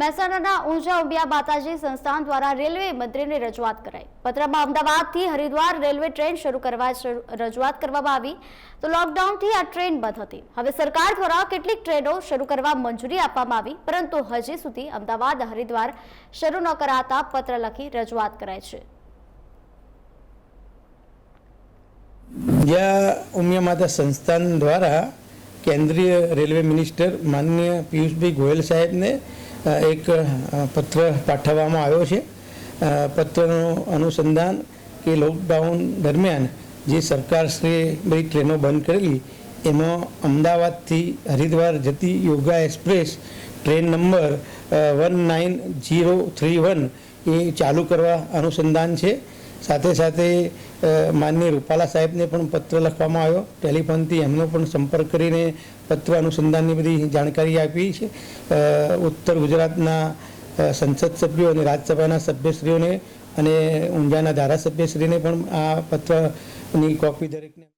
મહેસાણાના ઊંઝા ઉમિયા માતાજી સંસ્થાન દ્વારા રેલવે મંત્રીને રજૂઆત કરાઈ. પત્રમાં અમદાવાદથી હરિદ્વાર રેલવે ટ્રેન શરૂ કરવા રજૂઆત કરવામાં આવી. તો લોકડાઉનથી આ ટ્રેન બંધ હતી. હવે સરકાર દ્વારા કેટલીક ટ્રેનો શરૂ કરવા મંજૂરી આપવામાં આવી, પરંતુ હજી સુધી અમદાવાદ, હરિદ્વાર શરૂ ન કરાતા પત્ર લખી રજૂઆત કરાઈ છે. જ્યાં ઉમિયા માતા સંસ્થાન દ્વારા કેન્દ્રીય રેલવે મિનિસ્ટર માનનીય પિયુષભાઈ ગોયલ સાહેબને એક પત્ર પાઠવવામાં આવ્યો છે. પત્રનું અનુસંધાન કે લોકડાઉન દરમિયાન જે સરકારશ્રીએ બધી ટ્રેનો બંધ કરેલી, એમાં અમદાવાદથી હરિદ્વાર જતી yoga express train number one nine zero three one એ ચાલુ કરવા અનુસંધાન છે. સાથે સાથે અ, માનનીય રૂપાલા સાહેબને પણ પત્ર લખવામાં આવ્યો. ટેલિફોનથી એમનો પણ સંપર્ક કરીને પત્ર અનુસંધાનની બધી જાણકારી આપી છે. ઉત્તર ગુજરાતના સંસદ સભ્યો અને રાજ્યસભાના સભ્યશ્રીઓને અને ઊંઝાના ધારાસભ્યશ્રીને પણ આ પત્રની કોપી દરેકને